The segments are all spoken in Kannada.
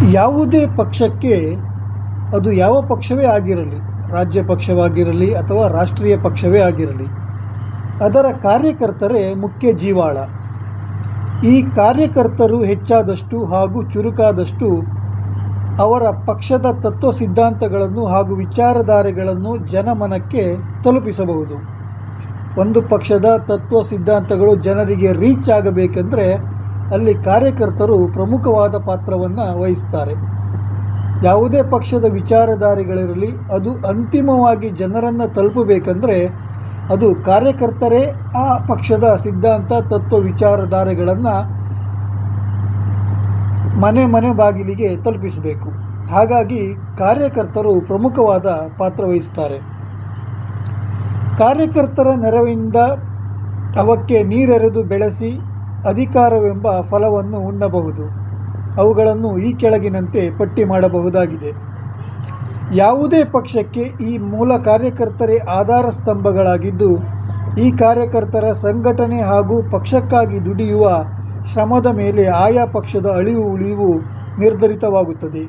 ಯಾವುದೇ ಪಕ್ಷಕ್ಕೆ ಅದು ಯಾವ ಪಕ್ಷವೇ ಆಗಿರಲಿ, ರಾಜ್ಯ ಪಕ್ಷವಾಗಿರಲಿ ಅಥವಾ ರಾಷ್ಟ್ರೀಯ ಪಕ್ಷವೇ ಆಗಿರಲಿ, ಅದರ ಕಾರ್ಯಕರ್ತರೇ ಮುಖ್ಯ ಜೀವಾಳ. ಈ ಕಾರ್ಯಕರ್ತರು ಹೆಚ್ಚಾದಷ್ಟು ಹಾಗೂ ಚುರುಕಾದಷ್ಟು ಅವರ ಪಕ್ಷದ ತತ್ವ ಸಿದ್ಧಾಂತಗಳನ್ನು ಹಾಗೂ ವಿಚಾರಧಾರೆಗಳನ್ನು ಜನಮನಕ್ಕೆ ತಲುಪಿಸಬಹುದು. ಒಂದು ಪಕ್ಷದ ತತ್ವ ಸಿದ್ಧಾಂತಗಳು ಜನರಿಗೆ ರೀಚ್ ಆಗಬೇಕೆಂದರೆ ಅಲ್ಲಿ ಕಾರ್ಯಕರ್ತರು ಪ್ರಮುಖವಾದ ಪಾತ್ರವನ್ನು ವಹಿಸ್ತಾರೆ. ಯಾವುದೇ ಪಕ್ಷದ ವಿಚಾರಧಾರೆಗಳಿರಲಿ, ಅದು ಅಂತಿಮವಾಗಿ ಜನರನ್ನು ತಲುಪಬೇಕಂದ್ರೆ ಅದು ಕಾರ್ಯಕರ್ತರೇ ಆ ಪಕ್ಷದ ಸಿದ್ಧಾಂತ, ತತ್ವ, ವಿಚಾರಧಾರೆಗಳನ್ನು ಮನೆ ಮನೆ ಬಾಗಿಲಿಗೆ ತಲುಪಿಸಬೇಕು. ಹಾಗಾಗಿ ಕಾರ್ಯಕರ್ತರು ಪ್ರಮುಖವಾದ ಪಾತ್ರ ವಹಿಸ್ತಾರೆ. ಕಾರ್ಯಕರ್ತರ ನೆರವಿಂದ ಅವಕ್ಕೆ ನೀರೆರೆದು ಬೆಳೆಸಿ ಅಧಿಕಾರವೆಂಬ ಫಲವನ್ನು ಉಣ್ಣಬಹುದು. ಅವುಗಳನ್ನು ಈ ಕೆಳಗಿನಂತೆ ಪಟ್ಟಿ ಮಾಡಬಹುದಾಗಿದೆ. ಯಾವುದೇ ಪಕ್ಷಕ್ಕೆ ಈ ಮೂಲ ಕಾರ್ಯಕರ್ತರೇ ಆಧಾರ ಸ್ತಂಭಗಳಾಗಿದ್ದು, ಈ ಕಾರ್ಯಕರ್ತರ ಸಂಘಟನೆ ಹಾಗೂ ಪಕ್ಷಕ್ಕಾಗಿ ದುಡಿಯುವ ಶ್ರಮದ ಮೇಲೆ ಆಯಾ ಪಕ್ಷದ ಅಳಿವು ಉಳಿವು ನಿರ್ಧರಿತವಾಗುತ್ತದೆ.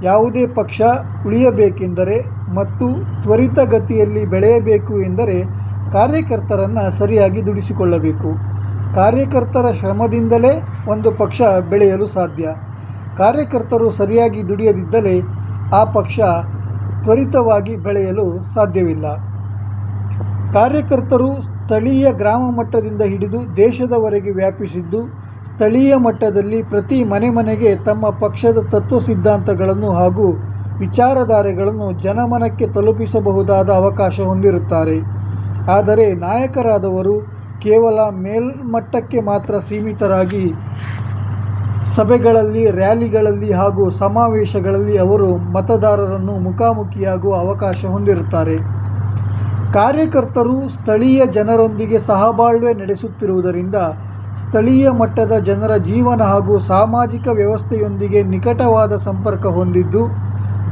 ಯಾವುದೇ ಪಕ್ಷ ಉಳಿಯಬೇಕೆಂದರೆ ಮತ್ತು ತ್ವರಿತಗತಿಯಲ್ಲಿ ಬೆಳೆಯಬೇಕು ಎಂದರೆ ಕಾರ್ಯಕರ್ತರನ್ನು ಸರಿಯಾಗಿ ದುಡಿಸಿಕೊಳ್ಳಬೇಕು. ಕಾರ್ಯಕರ್ತರ ಶ್ರಮದಿಂದಲೇ ಒಂದು ಪಕ್ಷ ಬೆಳೆಯಲು ಸಾಧ್ಯ. ಕಾರ್ಯಕರ್ತರು ಸರಿಯಾಗಿ ದುಡಿಯದಿದ್ದರೆ ಆ ಪಕ್ಷ ತ್ವರಿತವಾಗಿ ಬೆಳೆಯಲು ಸಾಧ್ಯವಿಲ್ಲ. ಕಾರ್ಯಕರ್ತರು ಸ್ಥಳೀಯ ಗ್ರಾಮ ಮಟ್ಟದಿಂದ ಹಿಡಿದು ದೇಶದವರೆಗೆ ವ್ಯಾಪಿಸಿದ್ದು, ಸ್ಥಳೀಯ ಮಟ್ಟದಲ್ಲಿ ಪ್ರತಿ ಮನೆ ಮನೆಗೆ ತಮ್ಮ ಪಕ್ಷದ ತತ್ವ ಸಿದ್ಧಾಂತಗಳನ್ನು ಹಾಗೂ ವಿಚಾರಧಾರೆಗಳನ್ನು ಜನಮನಕ್ಕೆ ತಲುಪಿಸಬಹುದಾದ ಅವಕಾಶ ಹೊಂದಿರುತ್ತಾರೆ. ಆದರೆ ನಾಯಕರಾದವರು ಕೇವಲ ಮೇಲ್ಮಟ್ಟಕ್ಕೆ ಮಾತ್ರ ಸೀಮಿತರಾಗಿ ಸಭೆಗಳಲ್ಲಿ, ರ್ಯಾಲಿಗಳಲ್ಲಿ ಹಾಗೂ ಸಮಾವೇಶಗಳಲ್ಲಿ ಅವರು ಮತದಾರರನ್ನು ಮುಖಾಮುಖಿಯಾಗುವ ಅವಕಾಶ ಹೊಂದಿರುತ್ತಾರೆ. ಕಾರ್ಯಕರ್ತರು ಸ್ಥಳೀಯ ಜನರೊಂದಿಗೆ ಸಹಬಾಳ್ವೆ ನಡೆಸುತ್ತಿರುವುದರಿಂದ ಸ್ಥಳೀಯ ಮಟ್ಟದ ಜನರ ಜೀವನ ಹಾಗೂ ಸಾಮಾಜಿಕ ವ್ಯವಸ್ಥೆಯೊಂದಿಗೆ ನಿಕಟವಾದ ಸಂಪರ್ಕ ಹೊಂದಿದ್ದು,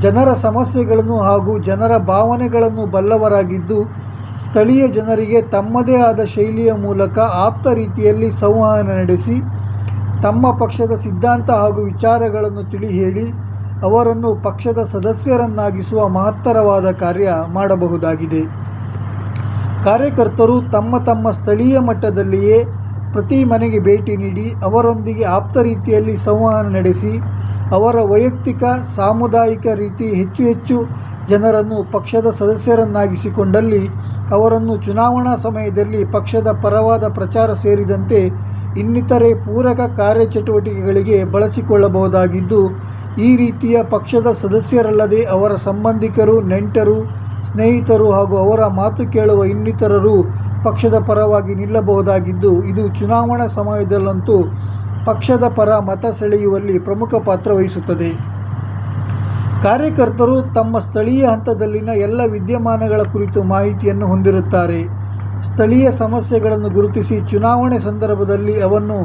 ಜನರ ಸಮಸ್ಯೆಗಳನ್ನು ಹಾಗೂ ಜನರ ಭಾವನೆಗಳನ್ನು ಬಲ್ಲವರಾಗಿದ್ದು ಸ್ಥಳೀಯ ಜನರಿಗೆ ತಮ್ಮದೇ ಆದ ಶೈಲಿಯ ಮೂಲಕ ಆಪ್ತ ರೀತಿಯಲ್ಲಿ ಸಂವಹನ ನಡೆಸಿ, ತಮ್ಮ ಪಕ್ಷದ ಸಿದ್ಧಾಂತ ಹಾಗೂ ವಿಚಾರಗಳನ್ನು ತಿಳಿ ಹೇಳಿ ಅವರನ್ನು ಪಕ್ಷದ ಸದಸ್ಯರನ್ನಾಗಿಸುವ ಮಹತ್ತರವಾದ ಕಾರ್ಯ ಮಾಡಬಹುದಾಗಿದೆ. ಕಾರ್ಯಕರ್ತರು ತಮ್ಮ ತಮ್ಮ ಸ್ಥಳೀಯ ಮಟ್ಟದಲ್ಲಿಯೇ ಪ್ರತಿ ಮನೆಗೆ ಭೇಟಿ ನೀಡಿ, ಅವರೊಂದಿಗೆ ಆಪ್ತ ರೀತಿಯಲ್ಲಿ ಸಂವಹನ ನಡೆಸಿ, ಅವರ ವೈಯಕ್ತಿಕ, ಸಾಮುದಾಯಿಕ ರೀತಿ ಹೆಚ್ಚು ಹೆಚ್ಚು ಜನರನ್ನು ಪಕ್ಷದ ಸದಸ್ಯರನ್ನಾಗಿಸಿಕೊಂಡಲ್ಲಿ ಅವರನ್ನು ಚುನಾವಣಾ ಸಮಯದಲ್ಲಿ ಪಕ್ಷದ ಪರವಾದ ಪ್ರಚಾರ ಸೇರಿದಂತೆ ಇನ್ನಿತರೆ ಪೂರಕ ಕಾರ್ಯಚಟುವಟಿಕೆಗಳಿಗೆ ಬಳಸಿಕೊಳ್ಳಬಹುದಾಗಿದ್ದು, ಈ ರೀತಿಯ ಪಕ್ಷದ ಸದಸ್ಯರಲ್ಲದೆ ಅವರ ಸಂಬಂಧಿಕರು, ನೆಂಟರು, ಸ್ನೇಹಿತರು ಹಾಗೂ ಅವರ ಮಾತು ಕೇಳುವ ಇನ್ನಿತರರು ಪಕ್ಷದ ಪರವಾಗಿ ನಿಲ್ಲಬಹುದಾಗಿದ್ದು, ಇದು ಚುನಾವಣಾ ಸಮಯದಲ್ಲಂತೂ ಪಕ್ಷದ ಪರ ಮತ ಸೆಳೆಯುವಲ್ಲಿ ಪ್ರಮುಖ ಪಾತ್ರ ವಹಿಸುತ್ತದೆ. ಕಾರ್ಯಕರ್ತರು ತಮ್ಮ ಸ್ಥಳೀಯ ಹಂತದಲ್ಲಿನ ಎಲ್ಲ ವಿದ್ಯಮಾನಗಳ ಕುರಿತು ಮಾಹಿತಿಯನ್ನು ಹೊಂದಿರುತ್ತಾರೆ. ಸ್ಥಳೀಯ ಸಮಸ್ಯೆಗಳನ್ನು ಗುರುತಿಸಿ ಚುನಾವಣೆ ಸಂದರ್ಭದಲ್ಲಿ ಅವನ್ನು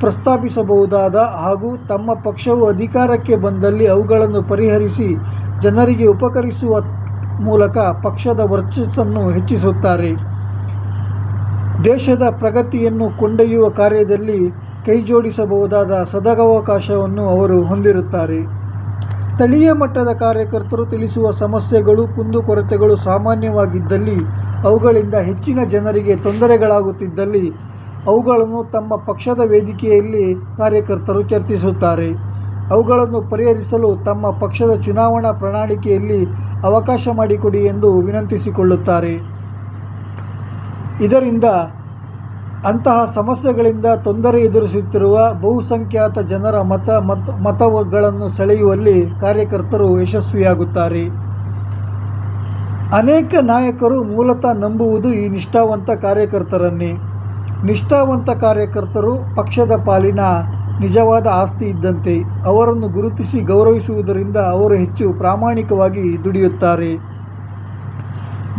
ಪ್ರಸ್ತಾಪಿಸಬಹುದಾದ ಹಾಗೂ ತಮ್ಮ ಪಕ್ಷವು ಅಧಿಕಾರಕ್ಕೆ ಬಂದಲ್ಲಿ ಅವುಗಳನ್ನು ಪರಿಹರಿಸಿ ಜನರಿಗೆ ಉಪಕರಿಸುವ ಮೂಲಕ ಪಕ್ಷದ ವರ್ಚಸ್ಸನ್ನು ಹೆಚ್ಚಿಸುತ್ತಾರೆ. ದೇಶದ ಪ್ರಗತಿಯನ್ನು ಕೊಂಡೊಯ್ಯುವ ಕಾರ್ಯದಲ್ಲಿ ಕೈಜೋಡಿಸಬಹುದಾದ ಸದಗವಕಾಶವನ್ನು ಅವರು ಹೊಂದಿರುತ್ತಾರೆ. ಸ್ಥಳೀಯ ಮಟ್ಟದ ಕಾರ್ಯಕರ್ತರು ತಿಳಿಸುವ ಸಮಸ್ಯೆಗಳು ಕುಂದುಕೊರತೆಗಳು ಸಾಮಾನ್ಯವಾಗಿದ್ದಲ್ಲಿ, ಅವುಗಳಿಂದ ಹೆಚ್ಚಿನ ಜನರಿಗೆ ತೊಂದರೆಗಳಾಗುತ್ತಿದ್ದಲ್ಲಿ, ಅವುಗಳನ್ನು ತಮ್ಮ ಪಕ್ಷದ ವೇದಿಕೆಯಲ್ಲಿ ಕಾರ್ಯಕರ್ತರು ಚರ್ಚಿಸುತ್ತಾರೆ. ಅವುಗಳನ್ನು ಪರಿಹರಿಸಲು ತಮ್ಮ ಪಕ್ಷದ ಚುನಾವಣಾ ಪ್ರಣಾಳಿಕೆಯಲ್ಲಿ ಅವಕಾಶ ಮಾಡಿಕೊಡಿ ಎಂದು ವಿನಂತಿಸಿಕೊಳ್ಳುತ್ತಾರೆ. ಇದರಿಂದ ಅಂತಹ ಸಮಸ್ಯೆಗಳಿಂದ ತೊಂದರೆ ಎದುರಿಸುತ್ತಿರುವ ಬಹುಸಂಖ್ಯಾತ ಜನರ ಮತ ಮತ ಮತಗಳನ್ನು ಸೆಳೆಯುವಲ್ಲಿ ಕಾರ್ಯಕರ್ತರು ಯಶಸ್ವಿಯಾಗುತ್ತಾರೆ. ಅನೇಕ ನಾಯಕರು ಮೂಲತಃ ನಂಬುವುದು ಈ ನಿಷ್ಠಾವಂತ ಕಾರ್ಯಕರ್ತರನ್ನೇ. ನಿಷ್ಠಾವಂತ ಕಾರ್ಯಕರ್ತರು ಪಕ್ಷದ ಪಾಲಿನ ನಿಜವಾದ ಆಸ್ತಿ ಇದ್ದಂತೆ, ಅವರನ್ನು ಗುರುತಿಸಿ ಗೌರವಿಸುವುದರಿಂದ ಅವರು ಹೆಚ್ಚು ಪ್ರಾಮಾಣಿಕವಾಗಿ ದುಡಿಯುತ್ತಾರೆ.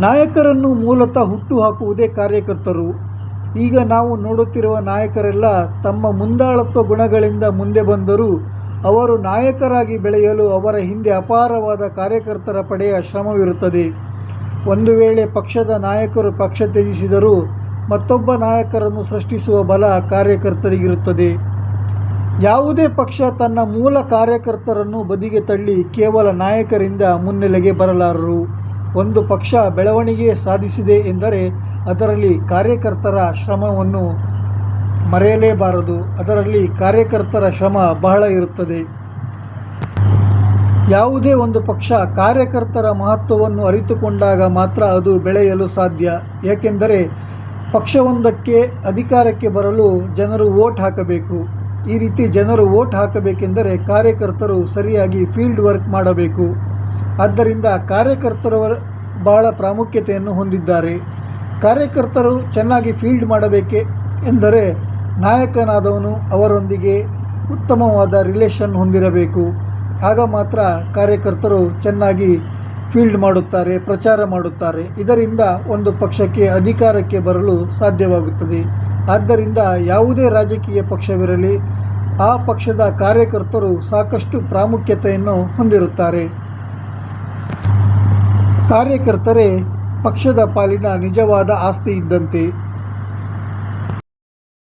ನಾಯಕರನ್ನು ಮೂಲತಃ ಹುಟ್ಟು ಹಾಕುವುದೇ ಕಾರ್ಯಕರ್ತರು. ಈಗ ನಾವು ನೋಡುತ್ತಿರುವ ನಾಯಕರೆಲ್ಲ ತಮ್ಮ ಮುಂದಾಳತ್ವ ಗುಣಗಳಿಂದ ಮುಂದೆ ಬಂದರೂ ಅವರು ನಾಯಕರಾಗಿ ಬೆಳೆಯಲು ಅವರ ಹಿಂದೆ ಅಪಾರವಾದ ಕಾರ್ಯಕರ್ತರ ಪಡೆಯ ಶ್ರಮವಿರುತ್ತದೆ. ಒಂದು ವೇಳೆ ಪಕ್ಷದ ನಾಯಕರು ಪಕ್ಷ ತ್ಯಜಿಸಿದರೂ ಮತ್ತೊಬ್ಬ ನಾಯಕರನ್ನು ಸೃಷ್ಟಿಸುವ ಬಲ ಕಾರ್ಯಕರ್ತರಿಗಿರುತ್ತದೆ. ಯಾವುದೇ ಪಕ್ಷ ತನ್ನ ಮೂಲ ಕಾರ್ಯಕರ್ತರನ್ನು ಬದಿಗೆ ತಳ್ಳಿ ಕೇವಲ ನಾಯಕರಿಂದ ಮುನ್ನೆಲೆಗೆ ಬರಲಾರರು. ಒಂದು ಪಕ್ಷ ಬೆಳವಣಿಗೆ ಸಾಧಿಸಿದೆ ಎಂದರೆ ಅದರಲ್ಲಿ ಕಾರ್ಯಕರ್ತರ ಶ್ರಮವನ್ನು ಮರೆಯಲೇಬಾರದು. ಅದರಲ್ಲಿ ಕಾರ್ಯಕರ್ತರ ಶ್ರಮ ಬಹಳ ಇರುತ್ತದೆ. ಯಾವುದೇ ಒಂದು ಪಕ್ಷ ಕಾರ್ಯಕರ್ತರ ಮಹತ್ವವನ್ನು ಅರಿತುಕೊಂಡಾಗ ಮಾತ್ರ ಅದು ಬೆಳೆಯಲು ಸಾಧ್ಯ. ಏಕೆಂದರೆ ಪಕ್ಷವೊಂದಕ್ಕೆ ಅಧಿಕಾರಕ್ಕೆ ಬರಲು ಜನರು ವೋಟ್ ಹಾಕಬೇಕು. ಈ ರೀತಿ ಜನರು ವೋಟ್ ಹಾಕಬೇಕೆಂದರೆ ಕಾರ್ಯಕರ್ತರು ಸರಿಯಾಗಿ ಫೀಲ್ಡ್ ವರ್ಕ್ ಮಾಡಬೇಕು. ಆದ್ದರಿಂದ ಕಾರ್ಯಕರ್ತರವರು ಬಹಳ ಪ್ರಾಮುಖ್ಯತೆಯನ್ನು ಹೊಂದಿದ್ದಾರೆ. ಕಾರ್ಯಕರ್ತರು ಚೆನ್ನಾಗಿ ಫೀಲ್ಡ್ ಮಾಡಬೇಕೆ ಎಂದರೆ ನಾಯಕನಾದವನು ಅವರೊಂದಿಗೆ ಉತ್ತಮವಾದ ರಿಲೇಷನ್ ಹೊಂದಿರಬೇಕು. ಆಗ ಮಾತ್ರ ಕಾರ್ಯಕರ್ತರು ಚೆನ್ನಾಗಿ ಫೀಲ್ಡ್ ಮಾಡುತ್ತಾರೆ, ಪ್ರಚಾರ ಮಾಡುತ್ತಾರೆ. ಇದರಿಂದ ಒಂದು ಪಕ್ಷಕ್ಕೆ ಅಧಿಕಾರಕ್ಕೆ ಬರಲು ಸಾಧ್ಯವಾಗುತ್ತದೆ. ಆದ್ದರಿಂದ ಯಾವುದೇ ರಾಜಕೀಯ ಪಕ್ಷವಿರಲಿ, ಆ ಪಕ್ಷದ ಕಾರ್ಯಕರ್ತರು ಸಾಕಷ್ಟು ಪ್ರಾಮುಖ್ಯತೆಯನ್ನು ಹೊಂದಿರುತ್ತಾರೆ. ಕಾರ್ಯಕರ್ತರೇ ಪಕ್ಷದ ಪಾಲಿನ ನಿಜವಾದ ಆಸ್ತಿ ಇದ್ದಂತೆ